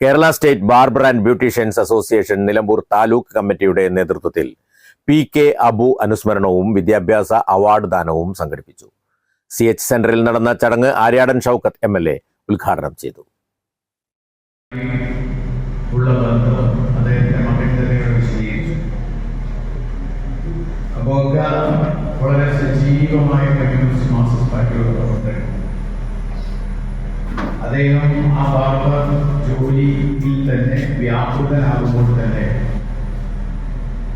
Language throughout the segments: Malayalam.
Kerala state barber and beauticians association Nilambur taluk കമ്മിറ്റിയുടെ നേതൃത്വത്തിൽ പി കെ അബു അനുസ്മരണവും വിദ്യാഭ്യാസ അവാർഡ് ദാനവും സംഘടിപ്പിച്ചു. സി എച്ച് സെന്ററിൽ നടന്ന ചടങ്ങ് Aryadan Shoukath M L A ഉദ്ഘാടനം ചെയ്തു. വളരെ സജീവമായ കമ്മ്യൂണിസ്റ്റ് മാർക്സിസ്റ്റ് പാർട്ടിയുടെ അദ്ദേഹം ആ ബാർബർ ജോലിയിൽ തന്നെ വ്യാപൃതനാകുമ്പോൾ തന്നെ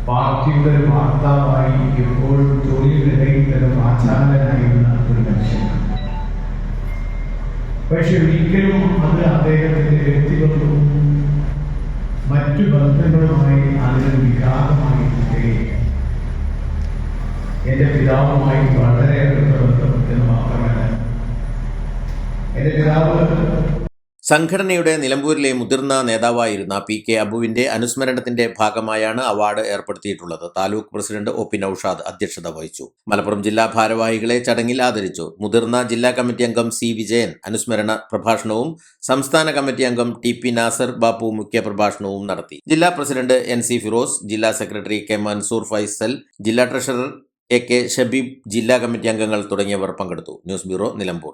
പാർട്ടിയുടെ ഒരു വാർത്താവായി എപ്പോഴും ജോലിയിലിടയിൽ തന്നെ വാചാലനായിരുന്ന ഒരു മനുഷ്യനാണ് പക്ഷെ ഒരിക്കലും അത് അദ്ദേഹത്തിന്റെ വ്യക്തിത്വവും മറ്റു ബന്ധങ്ങളുമായി അതിന് തീരുകയില്ല എന്റെ പിതാവുമായി വളരെ അടുത്ത ബന്ധം മാത്രമല്ല. എന്റെ പിതാവ് സംഘടനയുടെ നിലമ്പൂരിലെ മുതിർന്ന നേതാവായിരുന്ന പി കെ അബുവിന്റെ അനുസ്മരണത്തിന്റെ ഭാഗമായാണ് അവാർഡ് ഏർപ്പെടുത്തിയിട്ടുള്ളത്. Taluk president O P Naushad അധ്യക്ഷത വഹിച്ചു. മലപ്പുറം ജില്ലാ ഭാരവാഹികളെ ചടങ്ങിൽ ആദരിച്ചു. മുതിർന്ന ജില്ലാ കമ്മിറ്റി അംഗം സി വിജയൻ അനുസ്മരണ പ്രഭാഷണവും സംസ്ഥാന കമ്മിറ്റി അംഗം ടി പി നാസർ ബാപ്പു മുഖ്യ പ്രഭാഷണവും നടത്തി. ജില്ലാ പ്രസിഡന്റ് എൻ സി ഫിറോസ് ജില്ലാ സെക്രട്ടറി കെ മൻസൂർ ഫൈസൽ ജില്ലാ ട്രഷറർ എ കെ ഷബീബ് ജില്ലാ കമ്മിറ്റി അംഗങ്ങൾ തുടങ്ങിയവർ പങ്കെടുത്തു. News bureau Nilambur.